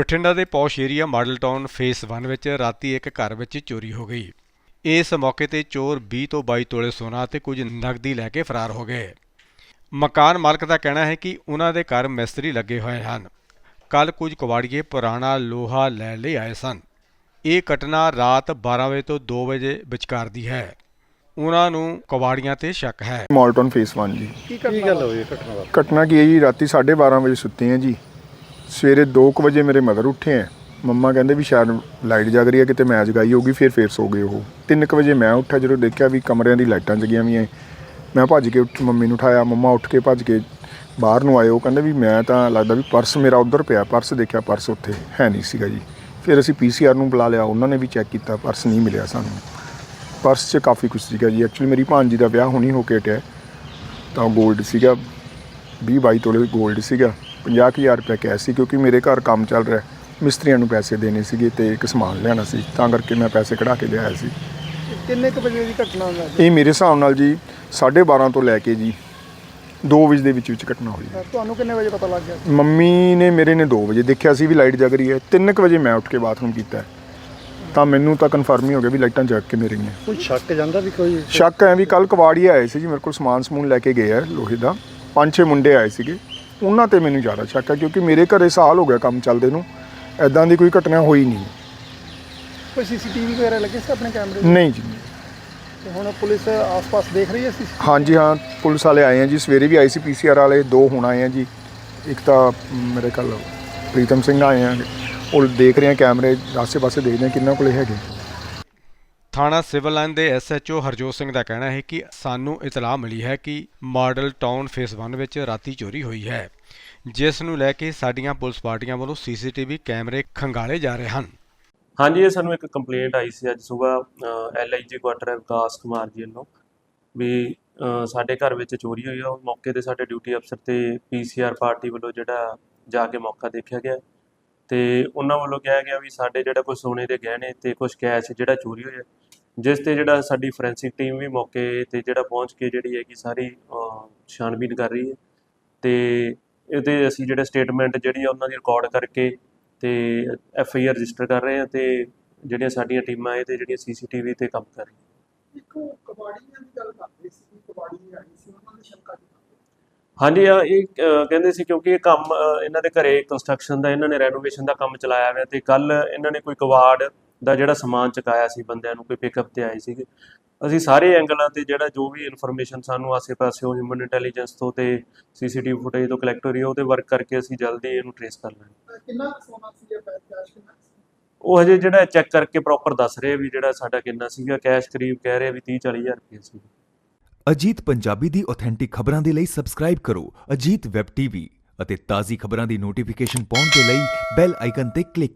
ਬਠਿੰਡਾ ਦੇ posh area model town phase 1 ਵਿੱਚ ਰਾਤੀ ਇੱਕ ਘਰ ਵਿੱਚ ਚੋਰੀ ਹੋ ਗਈ। ਇਸ ਮੌਕੇ ਤੇ ਚੋਰ 20 ਤੋਂ 22 ਤੋਲੇ ਸੋਨਾ ਤੇ ਕੁਝ ਨਕਦੀ ਲੈ ਕੇ ਫਰਾਰ ਹੋ ਗਏ। ਮਕਾਨ ਮਾਲਕ ਦਾ ਕਹਿਣਾ ਹੈ ਕਿ ਉਹਨਾਂ ਦੇ ਘਰ ਮਿਸਤਰੀ ਲੱਗੇ ਹੋਏ ਹਨ। ਕੱਲ ਕੁਝ ਕਵਾੜੀਏ ਪੁਰਾਣਾ ਲੋਹਾ ਲੈਣ ਲਈ ਆਏ ਸਨ। ਇਹ ਘਟਨਾ ਰਾਤ 12 ਵਜੇ ਤੋਂ 2 ਵਜੇ ਵਿਚਕਾਰ ਦੀ ਹੈ। ਉਹਨਾਂ ਨੂੰ ਕਵਾੜੀਆਂ ਤੇ ਸ਼ੱਕ ਹੈ। ਮਾਲਟਨ ਫੇਸ 1 ਜੀ। ਕੀ ਗੱਲ ਹੋਈ ਘਟਨਾ ਦਾ? ਘਟਨਾ ਕੀ ਹੈ ਜੀ? ਰਾਤੀ 12:30 ਵਜੇ ਸੁੱਤੇ ਆ ਜੀ। ਸਵੇਰੇ 2:00 ਵਜੇ ਮੇਰੇ ਮਦਰ ਉੱਠੇ ਆ। ਮੰਮਾ ਕਹਿੰਦੇ ਵੀ ਸ਼ਾਇਦ ਲਾਈਟ ਜਗ ਰਹੀ ਹੈ ਕਿਤੇ ਮੈਂ ਜਗਾਈ ਹੋਗੀ ਫਿਰ ਫੇਰ ਸੋ ਗਏ ਉਹ। 3:00 ਵਜੇ ਮੈਂ ਉੱਠਿਆ, ਜਦੋਂ ਦੇਖਿਆ ਵੀ ਕਮਰਿਆਂ ਦੀ ਲਾਈਟਾਂ ਜਗੀਆਂ ਵੀ ਐ ਮੈਂ ਭੱਜ ਕੇ ਉੱਠ ਮੰਮੀ ਨੂੰ ਉਠਾਇਆ, ਮੰਮਾ ਉੱਠ ਕੇ ਭੱਜ ਕੇ ਬਾਹਰ ਨੂੰ ਆਏ। ਉਹ ਕਹਿੰਦੇ ਵੀ ਮੈਂ ਤਾਂ ਲੱਗਦਾ ਵੀ ਪਰਸ ਮੇਰਾ ਉੱਧਰ ਪਿਆ, ਪਰਸ ਦੇਖਿਆ ਪਰਸ ਉੱਥੇ ਹੈ ਨਹੀਂ ਸੀਗਾ ਜੀ। ਫਿਰ ਅਸੀਂ ਪੀਸੀਆਰ ਨੂੰ ਬੁਲਾ ਲਿਆ, ਉਹਨਾਂ ਨੇ ਵੀ ਚੈੱਕ ਕੀਤਾ, ਪਰਸ ਨਹੀਂ ਮਿਲਿਆ ਸਾਨੂੰ। ਪਰਸ 'ਚ ਕਾਫੀ ਕੁਝ ਸੀਗਾ ਜੀ। ਐਕਚੁਅਲੀ ਮੇਰੀ ਭਾਂਜੀ ਦਾ ਵਿਆਹ ਹੁਣੀ ਹੋ ਕੇ ਹਟਿਆ। ਤਾਂ 골ਡ ਸੀਗਾ 20 22 ਤੋਲੇ 골ਡ ਸੀਗਾ। 50000 ਰੁਪਏ ਕੈਸ਼ ਸੀ ਕਿਉਂਕਿ ਮੇਰੇ ਘਰ ਕੰਮ ਚੱਲ ਰਿਹਾ। ਮਿਸਤਰੀਆਂ ਨੂੰ ਪੈਸੇ ਦੇਣੇ ਸੀਗੇ ਤੇ ਇੱਕ ਸਮਾਨ ਲੈਣਾ ਸੀ ਤਾਂ ਕਰਕੇ ਮੈਂ ਪੈਸੇ ਕਢਾ ਕੇ ਲਿਆਇਆ ਸੀ। ਕਿੰਨੇ ਕੁ ਵਜੇ ਦੀ ਘਟਨਾ ਹੁੰਦਾ ਇਹ ਮੇਰੇ ਹਿਸਾਬ ਨਾਲ ਜੀ 12:30 ਤੋਂ ਲੈ ਕੇ ਜੀ 2 ਵਜੇ ਦੇ ਵਿੱਚ ਵਿੱਚ ਘਟਨਾ ਹੋਈ। ਹੈ। ਤੁਹਾਨੂੰ ਕਿੰਨੇ ਵਜੇ ਪਤਾ ਲੱਗ ਗਿਆ? ਮੰਮੀ ਨੇ ਮੇਰੇ ਨੇ 2 ਵਜੇ ਦੇਖਿਆ ਸੀ ਵੀ ਲਾਈਟ ਜਗ ਰਹੀ ਹੈ। 3 ਵਜੇ ਮੈਂ ਉੱਠ ਕੇ ਬਾਥਰੂਮ ਕੀਤਾ ਹੈ। ਤਾਂ ਮੈਨੂੰ ਤਾਂ ਕਨਫਰਮ ਹੀ ਹੋ ਗਿਆ ਵੀ ਲਾਈਟਾਂ ਜਗ ਕੇ ਮੇਰੇ ਰਹੀਆਂ ਕੋਈ ਸ਼ੱਕ ਜਾਂਦਾ ਵੀ ਕੋਈ ਸ਼ੱਕ ਹੈ ਵੀ ਕੱਲ ਕਵਾੜੀ ਆਏ ਸੀ ਜੀ ਮੇਰੇ ਕੋਲ ਸਮਾਨ ਸਮੂਨ ਲੈ ਕੇ ਗਏ ਆ ਲੋਹੇ ਦਾ। ਪੰਜ ਛੇ ਮੁੰਡੇ ਆਏ ਸੀਗੇ। ਉਹਨਾਂ ਤੇ ਮੈਨੂੰ ਜ਼ਿਆਦਾ ਸ਼ੱਕ ਹੈ ਕਿਉਂਕਿ ਮੇਰੇ ਘਰੇ ਸਾਲ ਹੋ ਗਿਆ ਕੰਮ ਚੱਲਦੇ ਨੂੰ। ਐਦਾਂ ਦੀ ਕੋਈ ਘਟਨਾ ਹੋਈ ਨਹੀਂ। ਕੋਈ ਸੀਸੀਟੀਵੀ ਵਗੈਰਾ ਲੱਗੇ ਸੀ ਆਪਣੇ ਕੈਮਰੇ ਨਹੀਂ ਜੀ। ਤੇ ਹੁਣ ਪੁਲਿਸ ਆਸ-ਪਾਸ ਦੇਖ ਰਹੀ ਹੈ ਸੀ ਹਾਂਜੀ ਹਾਂ ਪੁਲਿਸ ਵਾਲੇ ਆਏ ਆ ਜੀ। ਸਵੇਰੇ ਵੀ ਆਏ ਸੀ ਪੀਸੀਆਰ ਵਾਲੇ ਦੋ ਹੁਣ ਆਏ ਆ ਜੀ। ਇੱਕ ਤਾਂ ਮ, ਮੇਰੇ ਕੱਲ ਪ੍ਰੀਤਮ ਸਿੰਘ ਆਏ ਆ। ਉਹ ਦੇਖ ਰਹੇ ਆ ਕੈਮਰੇ ਆਸੇ-ਪਾਸੇ ਦੇਖਦੇ ਆ ਕਿੰਨਾ ਕੋਲੇ ਹੈਗੇ। ਥਾਣਾ ਸਿਵਲ ਲਾਈਨ ਦੇ ਐਸਐਚਓ ਹਰਜੋਤ ਸਿੰਘ ਦਾ ਕਹਿਣਾ ਹੈ ਕਿ ਸਾਨੂੰ ਇਤਲਾਹ ਮਿਲੀ ਹੈ ਕਿ ਮਾਡਲ ਟਾਊਨ ਫੇਸ 1 ਵਿੱਚ ਰਾਤੀ ਚੋਰੀ ਹੋਈ ਹੈ, ਜਿਸ ਨੂੰ ਲੈ ਕੇ ਸਾਡੀਆਂ ਪੁਲਿਸ ਪਾਰਟੀਆਂ ਵੱਲੋਂ ਸੀਸੀਟੀਵੀ ਕੈਮਰੇ ਖੰਗਾਲੇ ਜਾ ਰਹੇ ਹਨ। ਹਾਂਜੀ, ਇਹ ਸਾਨੂੰ ਇੱਕ ਕੰਪਲੇਂਟ ਆਈ ਸੀ ਅੱਜ ਸਵੇਰ ਐਲਆਈਜੀ ਕੁਆਟਰ ਵਿਕਾਸ ਕੁਮਾਰ ਜੀ ਵੱਲੋਂ ਵੀ ਸਾਡੇ ਘਰ ਵਿੱਚ ਚੋਰੀ ਹੋਈ ਆ। ਉਹ ਮੌਕੇ ਤੇ ਸਾਡੇ ਡਿਊਟੀ ਅਫਸਰ ਤੇ ਪੀਸੀਆਰ ਪਾਰਟੀ ਵੱਲੋਂ ਜਿਹੜਾ ਜਾ ਕੇ ਮੌਕਾ ਦੇਖਿਆ ਗਿਆ। ਤੇ ਉਹਨਾਂ ਵੱਲੋਂ ਕਿਹਾ ਗਿਆ ਵੀ ਸਾਡੇ ਜਿਹੜਾ ਕੋਈ ਸੋਨੇ ਦੇ ਗਹਿਣੇ ਤੇ ਕੁਝ ਕੈਸ਼ ਜਿਹੜਾ ਚੋਰੀ ਹੋਇਆ ਜਿਸ ਤੇ ਜਿਹੜਾ ਸਾਡੀ ਫੋਰੈਂਸਿਕ ਟੀਮ ਵੀ ਮੌਕੇ ਤੇ ਜਿਹੜਾ ਪਹੁੰਚ ਕੇ ਜਿਹੜੀ ਹੈ ਕਿ ਸਾਰੀ ਅ, ਛਾਣਬੀਨ ਕਰ ਰਹੀ ਹੈ। ਤੇ ਇਹਦੇ ਅਸੀਂ ਜਿਹੜਾ ਸਟੇਟਮੈਂਟ ਜਿਹੜੀ ਆ ਉਹਨਾਂ ਦੀ ਰਿਕਾਰਡ ਕਰਕੇ ਤੇ ਐਫ ਆਈ ਆਰ ਰਜਿਸਟਰ ਕਰ ਰਹੇ ਆ ਤੇ ਜਿਹੜੀਆਂ ਸਾਡੀਆਂ ਟੀਮਾਂ ਇਹ ਤੇ ਜਿਹੜੀਆਂ ਸੀਸੀਟੀਵੀ ਤੇ ਕੰਮ ਕਰ ਰਹੀਆਂ। ਇੱਕ ਕਬਾੜੀਆਂ ਦੀ ਗੱਲ ਕਰਦੇ ਸੀ ਕਬਾੜੀ ਆਈ ਸੀ ਉਹਨਾਂ ਦੀ ਸ਼ੰਕਾ ਹਾਂਜੀ ਆ ਇਹ ਕਹਿੰਦੇ ਸੀ ਕਿਉਂਕਿ ਇਹ ਕੰਮ ਇਹਨਾਂ ਦੇ ਘਰੇ ਕੰਸਟਰਕਸ਼ਨ ਦਾ ਇਹਨਾਂ ਨੇ ਰੈਨੋਵੇਸ਼ਨ ਦਾ ਕੰਮ ਚਲਾਇਆ ਹੋਇਆ ਤੇ ਕੱਲ ਇਹਨਾਂ ਨੇ ਕੋਈ ਕਵਾੜ ਦਾ ਜਿਹੜਾ ਸਮਾਨ ਚੁਕਾਇਆ ਸੀ ਬੰਦਿਆਂ ਨੂੰ ਕੋਈ ਪਿਕਅਪ ਤੇ ਆਏ ਸੀਗੇ। ਅਸੀਂ ਸਾਰੇ ਐਂਗਲਾਂ ਤੇ ਜਿਹੜਾ ਜੋ ਵੀ ਇਨਫੋਰਮੇਸ਼ਨ ਸਾਨੂੰ ਆਸੇ-ਪਾਸਿਓਂ ਹਿਊਮਨ ਇੰਟੈਲੀਜੈਂਸ ਤੋਂ ਤੇ ਸੀਸੀਟੀਵੀ ਫੁਟੇਜ ਤੋਂ ਕਲੈਕਟ ਹੋ ਰਹੀ ਹੈ ਉਹਦੇ ਵਰਕ ਕਰਕੇ ਅਸੀਂ ਜਲਦੀ ਇਹਨੂੰ ਟ੍ਰੇਸ ਕਰ ਲਾਂਗੇ। ਕਿੰਨਾ ਸੋਨਾ ਸੀ ਜਾਂ ਕੈਸ਼ ਕਿੰਨਾ ਉਹ ਹਜੇ ਜਿਹੜਾ ਚੈੱਕ ਕਰਕੇ ਪ੍ਰੋਪਰ ਦੱਸ ਰਹੇ ਆ ਵੀ ਜਿਹੜਾ ਸਾਡਾ ਕਿੰਨਾ ਸੀਗਾ ਕੈਸ਼ ਕਰੀਬ ਕਹਿ ਰਹੇ ਆ ਵੀ 30 40 ਹਜ਼ਾਰ ਰੁਪਏ ਸੀ ਅਜੀਤ ਪੰਜਾਬੀ ਦੀ ਆਥੈਂਟਿਕ ਖਬਰਾਂ ਦੇ ਲਈ ਸਬਸਕ੍ਰਾਈਬ ਕਰੋ ਅਜੀਤ ਵੈਬ ਟੀਵੀ ਅਤੇ ਤਾਜ਼ੀ ਖਬਰਾਂ ਦੀ ਨੋਟੀਫਿਕੇਸ਼ਨ ਪਾਉਣ ਦੇ ਲਈ ਬੈਲ ਆਈਕਨ ਤੇ ਕਲਿੱਕ